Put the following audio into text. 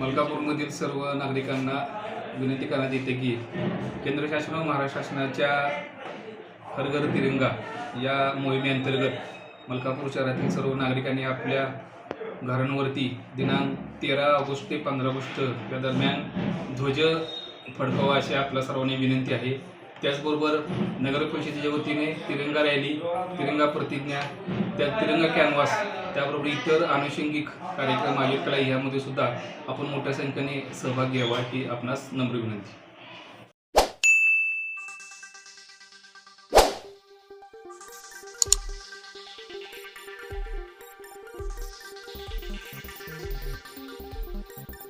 मलकापूरमधील सर्व नागरिकांना विनंती करण्यात येते की केंद्र शासन व महाराष्ट्र शासनाच्या हर घर तिरंगा या मोहिमेअंतर्गत मलकापूर शहरातील सर्व नागरिकांनी आपल्या घरांवरती दिनांक तेरा ऑगस्ट ते पंधरा ऑगस्ट या दरम्यान ध्वज फडकावा अशी आपल्या सर्वांनी विनंती आहे. त्याचबरोबर नगर परिषदेच्या वतीने तिरंगा रॅली तिरंगा प्रतिज्ञा त्या तिरंगा कॅनव्हास त्याबरोबर इतर आनुषंगिक कार्यक्रम आयोजित केला यामध्ये सुद्धा आपण मोठ्या संख्येने सहभाग घ्यावा ही आपणास नम्र विनंती.